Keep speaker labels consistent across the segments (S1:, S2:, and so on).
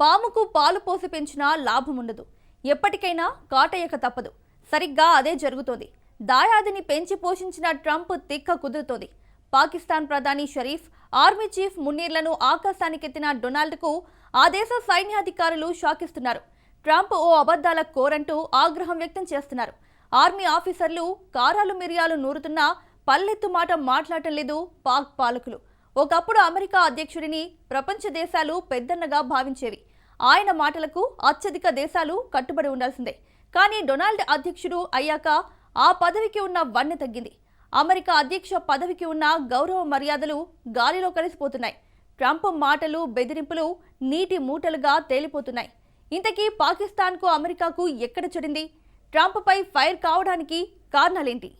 S1: పాముకు పాలు పోసి పెంచినా లాభం ఉండదు ఎప్పటికైనా కాటయ్యక తప్పదు. సరిగ్గా అదే జరుగుతోంది. దాయాదిని పెంచి పోషించిన ట్రంప్ తిక్క కుదురుతోంది. పాకిస్తాన్ ప్రధాని షరీఫ్ ఆర్మీ చీఫ్ మున్నీర్లను ఆకాశానికెత్తిన డొనాల్డ్కు ఆ దేశ సైన్యాధికారులు షాకిస్తున్నారు. ట్రంప్ ఓ అబద్ధాల కోరంటూ ఆగ్రహం వ్యక్తం చేస్తున్నారు. ఆర్మీ ఆఫీసర్లు కారాలు మిరియాలు నూరుతున్నా పల్లెత్తు మాట మాట్లాడటం లేదు పాక్ పాలకులు. ఒకప్పుడు అమెరికా అధ్యక్షుడిని ప్రపంచ దేశాలు పెద్దన్నగా భావించేవి. ఆయన మాటలకు అత్యధిక దేశాలు కట్టుబడి ఉండాల్సిందే. కానీ డొనాల్డ్ అధ్యక్షుడు అయ్యాక ఆ పదవికి ఉన్న వన్నె తగ్గింది. అమెరికా అధ్యక్ష పదవికి ఉన్న గౌరవ మర్యాదలు గాలిలో కలిసిపోతున్నాయి. ట్రంప్ మాటలు బెదిరింపులు నీటి మూటలుగా తేలిపోతున్నాయి. ఇంతకీ పాకిస్తాన్కు అమెరికాకు ఎక్కడ చెడింది? ట్రంప్పై ఫైర్ కావడానికి కారణాలేంటి?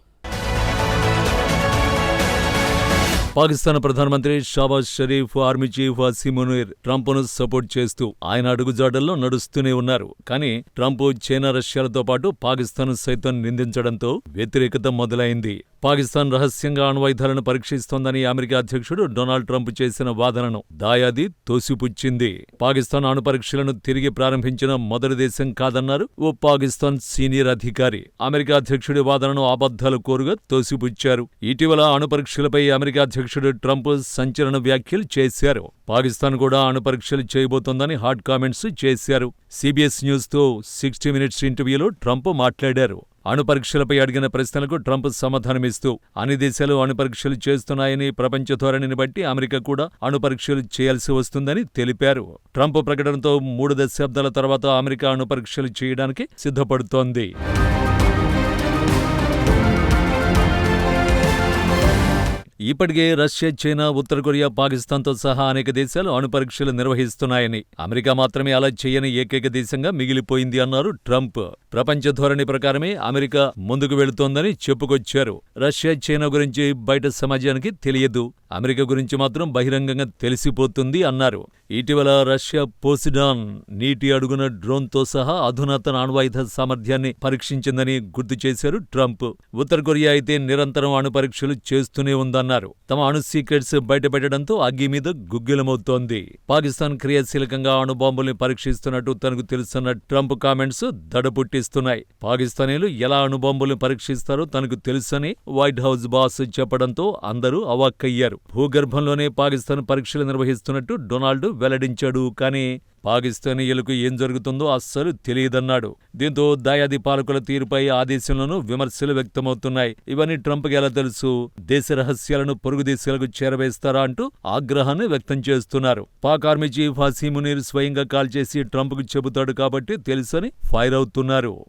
S2: పాకిస్తాన్ ప్రధానమంత్రి షాబాజ్ షరీఫ్ ఆర్మీ చీఫ్ అసీమ్ మునీర్ ట్రంప్ను సపోర్ట్ చేస్తూ ఆయన అడుగుజాడల్లో నడుస్తూనే ఉన్నారు. కానీ ట్రంప్ చైనా రష్యాలతో పాటు పాకిస్తాన్ సైతం నిందించడంతో వ్యతిరేకత మొదలైంది. పాకిస్తాన్ రహస్యంగా అణ్వాయుధాలను పరీక్షిస్తోందని అమెరికా అధ్యక్షుడు డొనాల్డ్ ట్రంప్ చేసిన వాదనను దాయాది తోసిపుచ్చింది. పాకిస్తాన్ అణు పరీక్షలను తిరిగి ప్రారంభించిన మొదటి దేశం కాదన్నారు ఓ పాకిస్తాన్ సీనియర్ అధికారి. అమెరికా అధ్యక్షుడి వాదనను అబద్ధాలు కోరుగా తోసిపుచ్చారు. ఇటీవల అణు పరీక్షలపై అమెరికా అధ్యక్షుడు ట్రంప్ సంచలన వ్యాఖ్యలు చేశారు. పాకిస్తాన్ కూడా అణు పరీక్షలు చేయబోతోందని హాట్ కామెంట్స్ చేశారు. సిబిఎస్ న్యూస్తో సిక్స్టీ మినిట్స్ ఇంటర్వ్యూలో ట్రంప్ మాట్లాడారు. అణు పరీక్షలపై అడిగిన ప్రశ్నలకు ట్రంప్ సమాధానమిస్తూ అన్ని దేశాలు అణుపరీక్షలు చేస్తున్నాయని ప్రపంచ ధోరణిని బట్టి అమెరికా కూడా అణుపరీక్షలు చేయాల్సి వస్తుందని తెలిపారు. ట్రంప్ ప్రకటనతో మూడు దశాబ్దాల తర్వాత అమెరికా అణుపరీక్షలు చేయడానికి సిద్ధపడుతోంది. ఇప్పటికే రష్యా చైనా ఉత్తర కొరియా పాకిస్తాన్తో సహా అనేక దేశాలు అణు పరీక్షలు నిర్వహిస్తున్నాయని. అమెరికా మాత్రమే అలా చేయని ఏకైక దేశంగా మిగిలిపోయింది అన్నారు ట్రంప్. ప్రపంచ ధోరణి ప్రకారమే అమెరికా ముందుకు వెళుతోందని చెప్పుకొచ్చారు. రష్యా చైనా గురించి బయట సమాజానికి తెలియదు. అమెరికా గురించి మాత్రం బహిరంగంగా తెలిసిపోతుంది అన్నారు. ఇటీవల రష్యా పోసిడాన్ నీటి అడుగున డ్రోన్తో సహా అధునాతన అణ్వాయుధ సామర్థ్యాన్ని పరీక్షించిందని గుర్తు చేశారు ట్రంప్. ఉత్తర కొరియా అయితే నిరంతరం అణు పరీక్షలు చేస్తూనే ఉందన్నారు. తమ అణు సీక్రెట్స్ బయటపెట్టడంతో అగ్గి మీద గుగ్గిలమవుతోంది. పాకిస్తాన్ క్రియాశీలకంగా అణుబాంబుల్ని పరీక్షిస్తున్నట్టు తనకు తెలుస్తున్న ట్రంప్ కామెంట్స్ దడపుట్టిస్తున్నాయి. పాకిస్తానీలు ఎలా అణుబాంబుల్ని పరీక్షిస్తారో తనకు తెలుసని వైట్ హౌస్ బాస్ చెప్పడంతో అందరూ అవాక్కయ్యారు. భూగర్భంలోనే పాకిస్తాన్ పరీక్షలు నిర్వహిస్తున్నట్టు డొనాల్డ్ వెల్లడించాడు. కానీ పాకిస్తానీయులకు ఏం జరుగుతుందో అస్సలు తెలియదన్నాడు. దీంతో దాయాది పాలకుల తీరుపై ఆదేశంలోనూ విమర్శలు వ్యక్తమవుతున్నాయి. ఇవన్నీ ట్రంప్కి ఎలా తెలుసు? దేశ రహస్యాలను పొరుగు దేశాలకు చేరవేస్తారా అంటూ ఆగ్రహాన్ని వ్యక్తం చేస్తున్నారు. పాక్ ఆర్మీ చీఫ్ హసీమునీర్ స్వయంగా కాల్ చేసి ట్రంప్కు చెబుతాడు కాబట్టి తెలుసని ఫైర్ అవుతున్నారు.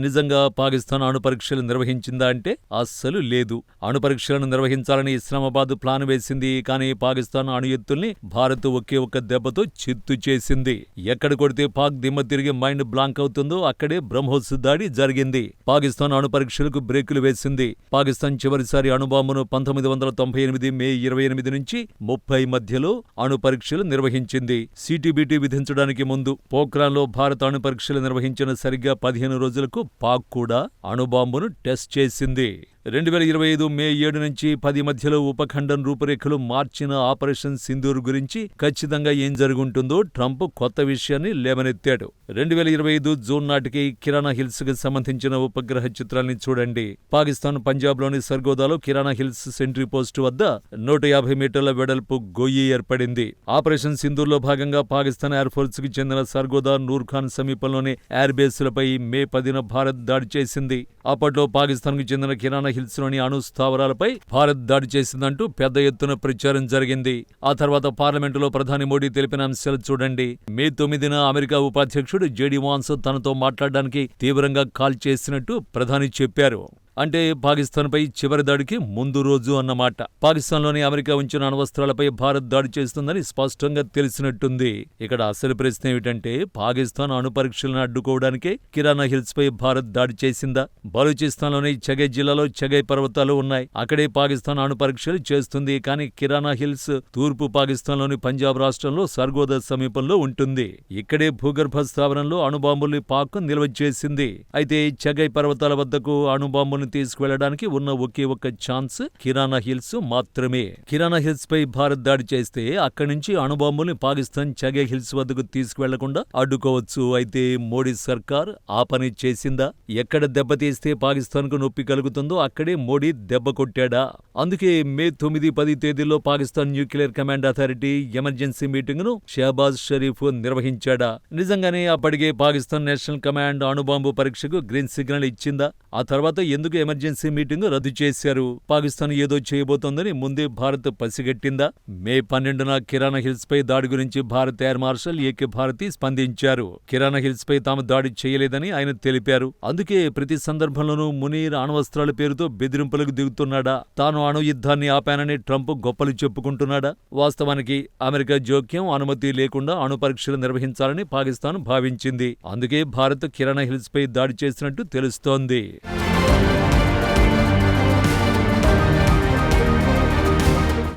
S2: నిజంగా పాకిస్తాన్ అణు పరీక్షలు నిర్వహించిందా అంటే అస్సలు లేదు. అణు పరీక్షలను నిర్వహించాలని ఇస్లామాబాద్ ప్లాన్ వేసింది కానీ పాకిస్తాన్ అణు ఎత్తుల్ని భారత్ ఒకే ఒక్క దెబ్బతో చిత్తు చేసింది. ఎక్కడ కొడితే పాక్ దిమ్మ తిరిగి మైండ్ బ్లాంక్ అవుతుందో అక్కడే బ్రహ్మోస్ దాడి జరిగింది. పాకిస్తాన్ అణు పరీక్షలకు బ్రేకులు వేసింది. పాకిస్తాన్ చివరిసారి అణుబాంబును పంతొమ్మిది వందల తొంభై ఎనిమిది మే ఇరవై ఎనిమిది నుంచి ముప్పై మధ్యలో అణు పరీక్షలు నిర్వహించింది. సిటీబీటీ విధించడానికి ముందు పోఖ్రాన్లో భారత అణు పరీక్షలు నిర్వహించిన సరిగ్గా పదిహేను రోజులకు పాక్ కూడా అణుబాంబును టెస్ట్ చేసింది. రెండు వేల ఇరవై ఐదు మే ఏడు నుంచి పది మధ్యలో ఉపఖండం రూపురేఖలు మార్చిన ఆపరేషన్ సింధూర్ గురించి ఖచ్చితంగా ఏం జరుగుంటుందో ట్రంప్ కొత్త విషయాన్ని లేవనెత్తాడు. రెండు వేల ఇరవై ఐదు జూన్ నాటికి కిరాణా హిల్స్కి సంబంధించిన ఉపగ్రహ చిత్రాల్ని చూడండి. పాకిస్తాన్ పంజాబ్లోని సర్గోదాలో కిరాణా హిల్స్ సెంట్రీ పోస్ట్ వద్ద నూట యాభై మీటర్ల వెడల్పు గొయ్యి ఏర్పడింది. ఆపరేషన్ సింధూర్లో భాగంగా పాకిస్తాన్ ఎయిర్ ఫోర్స్కి చెందిన సర్గోదా నూర్ఖాన్ సమీపంలోని ఎయిర్ బేస్లపై మే పదిన భారత్ దాడి చేసింది. అప్పట్లో పాకిస్తాన్కు చెందిన కిరాణా హిల్స్లోని అణు స్థావరాలపై భారత్ దాడి చేసిందంటూ పెద్ద ఎత్తున ప్రచారం జరిగింది. ఆ తర్వాత పార్లమెంటులో ప్రధాని మోడీ తెలిపిన అంశాలు చూడండి. మే తొమ్మిదిన అమెరికా ఉపాధ్యక్షుడు జేడీ వాన్స్ తనతో మాట్లాడడానికి తీవ్రంగా కాల్ చేసినట్టు ప్రధాని చెప్పారు. అంటే పాకిస్తాన్పై చివరి దాడికి ముందు రోజు అన్నమాట. పాకిస్తాన్లోని అమెరికా ఉంచిన అణవస్త్రాలపై భారత్ దాడి చేస్తుందని స్పష్టంగా తెలిసినట్టుంది. ఇక్కడ అసలు ప్రశ్న ఏమిటంటే పాకిస్తాన్ అణు పరీక్షలను అడ్డుకోవడానికే కిరాణా హిల్స్ పై భారత్ దాడి చేసిందా? బలూచిస్తాన్లోని చగై జిల్లాలో చగై పర్వతాలు ఉన్నాయి. అక్కడే పాకిస్తాన్ అణు పరీక్షలు చేస్తుంది కానీ కిరాణా హిల్స్ తూర్పు పాకిస్తాన్లోని పంజాబ్ రాష్ట్రంలో సర్గోదా సమీపంలో ఉంటుంది. ఇక్కడే భూగర్భ స్థావరంలో అణుబాంబుల్ని పాక్ నిల్వ చేసింది. అయితే చెగై పర్వతాల వద్దకు అణుబాంబుల్ని అణుబాంబును తీసుకువెళ్ళడానికి ఉన్న ఒకే ఒక్క ఛాన్స్ కిరాణా హిల్స్ మాత్రమే. కిరాణా హిల్స్ పై భారత్ దాడి చేస్తే అక్కడి నుంచి అణుబాంబుల్ని పాకిస్తాన్ చగే హిల్స్ వద్దకు తీసుకువెళ్ళకుండా అడ్డుకోవచ్చు. అయితే మోడీ సర్కార్ ఆ పని చేసిందా? ఎక్కడ దెబ్బతీస్తే పాకిస్తాన్కు నొప్పి కలుగుతుందో అక్కడే మోడీ దెబ్బ కొట్టాడా? అందుకే మే తొమ్మిది పది తేదీల్లో Pakistan nuclear command authority emergency మీటింగ్ను Shehbaz Sharif నిర్వహించాడా? నిజంగానే అప్పటికే పాకిస్తాన్ నేషనల్ కమాండ్ అణుబాంబు పరీక్షకు గ్రీన్ సిగ్నల్ ఇచ్చిందా? ఆ తర్వాత ఎందుకు ఎమర్జెన్సీ మీటింగ్ రద్దు చేశారు. పాకిస్తాన్ ఏదో చేయబోతోందని ముందే భారత్ పసిగట్టిందా? మే పన్నెండున కిరాణా హిల్స్ పై దాడి గురించి Bharat air marshal AK Bharti స్పందించారు. కిరాణా హిల్స్ పై తాము దాడి చేయలేదని ఆయన తెలిపారు. అందుకే ప్రతి సందర్భంలోనూ మునీర్ అణవస్త్రాల పేరుతో బెదిరింపులకు దిగుతున్నాడా? తాను అణు యుద్ధాన్ని ఆపానని ట్రంప్ గొప్పలు చెప్పుకుంటున్నాడా? వాస్తవానికి అమెరికా జోక్యం అనుమతి లేకుండా అణు పరీక్షలు నిర్వహించాలని పాకిస్తాన్ భావించింది. అందుకే భారత్ కిరాణా హిల్స్ పై దాడి చేసినట్టు తెలుస్తోంది.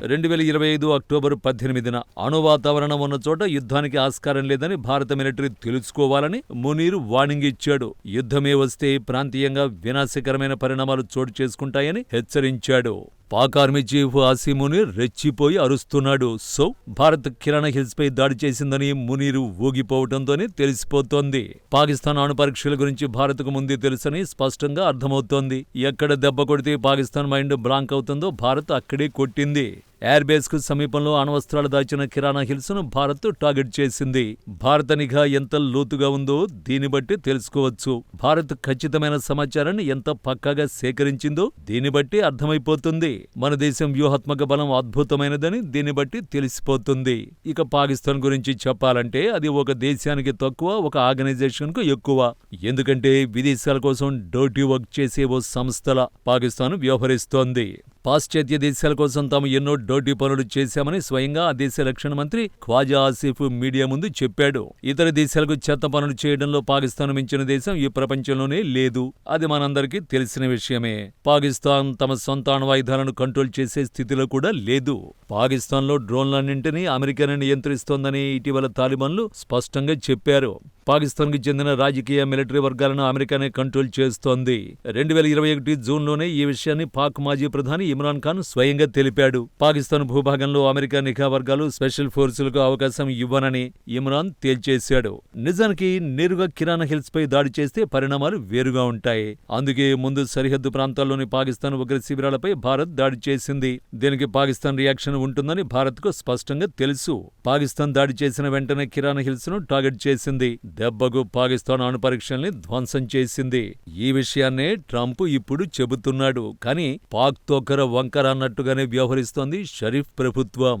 S2: రెండు వేల ఇరవై ఐదు అక్టోబర్ పద్దెనిమిదిన అణు వాతావరణం ఉన్న చోట యుద్ధానికి ఆస్కారం లేదని భారత మిలిటరీ తెలుసుకోవాలని మునీర్ వార్నింగ్ ఇచ్చాడు. యుద్ధమే వస్తే ప్రాంతీయంగా వినాశకరమైన పరిణామాలు చోటు చేసుకుంటాయని హెచ్చరించాడు. పాక్ ఆర్మీ చీఫ్ ఆసిముని రెచ్చిపోయి అరుస్తున్నాడు. సో భారత్ కిరాణా హిల్స్ పై దాడి చేసిందని మునీరు ఊగిపోవటంతోనే తెలిసిపోతోంది. పాకిస్తాన్ అణు పరీక్షల గురించి భారత్కు ముందే తెలుసని స్పష్టంగా అర్థమవుతోంది. ఎక్కడ దెబ్బ కొడితే పాకిస్తాన్ మైండ్ బ్లాంక్ అవుతుందో భారత్ అక్కడే కొట్టింది. ఎయిర్బేస్కు సమీపంలో అణవస్త్రాలు దాచిన కిరాణా హిల్స్ను భారత్ టార్గెట్ చేసింది. భారత నిఘా ఎంత లోతుగా ఉందో దీన్ని బట్టి తెలుసుకోవచ్చు. భారత్ ఖచ్చితమైన సమాచారాన్ని ఎంత పక్కాగా సేకరించిందో దీన్ని బట్టి అర్థమైపోతుంది. మన దేశం వ్యూహాత్మక బలం అద్భుతమైనదని దీన్ని బట్టి తెలిసిపోతుంది. ఇక పాకిస్తాన్ గురించి చెప్పాలంటే అది ఒక దేశానికి తక్కువ ఒక ఆర్గనైజేషన్కు ఎక్కువ. ఎందుకంటే విదేశాల కోసం డోటీ వర్క్ చేసే ఓ సంస్థల పాకిస్తాన్ వ్యవహరిస్తోంది. పాశ్చాత్య దేశాల కోసం తాము ఎన్నో డోటీ పనులు చేశామని స్వయంగా ఆ దేశ రక్షణ మంత్రి ఖ్వాజా ఆసిఫ్ మీడియా ముందు చెప్పాడు. ఇతర దేశాలకు చెత్త పనులు చేయడంలో పాకిస్తాన్ మించిన దేశం ఈ ప్రపంచంలోనే లేదు. అది మనందరికీ తెలిసిన విషయమే. పాకిస్తాన్ తమ సొంత అణ్వాయుధాలను కంట్రోల్ చేసే స్థితిలో కూడా లేదు. పాకిస్తాన్లో డ్రోన్లన్నింటినీ అమెరికానే నియంత్రిస్తోందని ఇటీవల తాలిబాన్లు స్పష్టంగా చెప్పారు. పాకిస్తాన్కి చెందిన రాజకీయ మిలిటరీ వర్గాలను అమెరికానే కంట్రోల్ చేస్తోంది. రెండు వేల ఇరవై ఒకటి జూన్లోనే ఈ విషయాన్ని పాక్ మాజీ ప్రధాని ఇమ్రాన్ ఖాన్ స్వయంగా తెలిపాడు. పాకిస్తాన్ భూభాగంలో అమెరికా నిఘా వర్గాలు స్పెషల్ ఫోర్సులకు అవకాశం ఇవ్వనని ఇమ్రాన్ తేల్చేశాడు. నిజానికి నేరుగా కిరాణా హిల్స్ పై దాడి చేస్తే పరిణామాలు వేరుగా ఉంటాయి. అందుకే ముందు సరిహద్దు ప్రాంతాల్లోని పాకిస్తాన్ ఉగ్ర శిబిరాలపై భారత్ దాడి చేసింది. దీనికి పాకిస్తాన్ రియాక్షన్ ఉంటుందని భారత్కు స్పష్టంగా తెలుసు. పాకిస్తాన్ దాడి చేసిన వెంటనే కిరాణా హిల్స్ను టార్గెట్ చేసింది. దెబ్బకు పాకిస్తాన్ అణు పరీక్షల్ని ధ్వంసం చేసింది. ఈ విషయాన్నే ట్రంప్ ఇప్పుడు చెబుతున్నాడు. కానీ పాక్ తోకర వంకర అన్నట్టుగానే వ్యవహరిస్తోంది షరీఫ్ ప్రభుత్వం.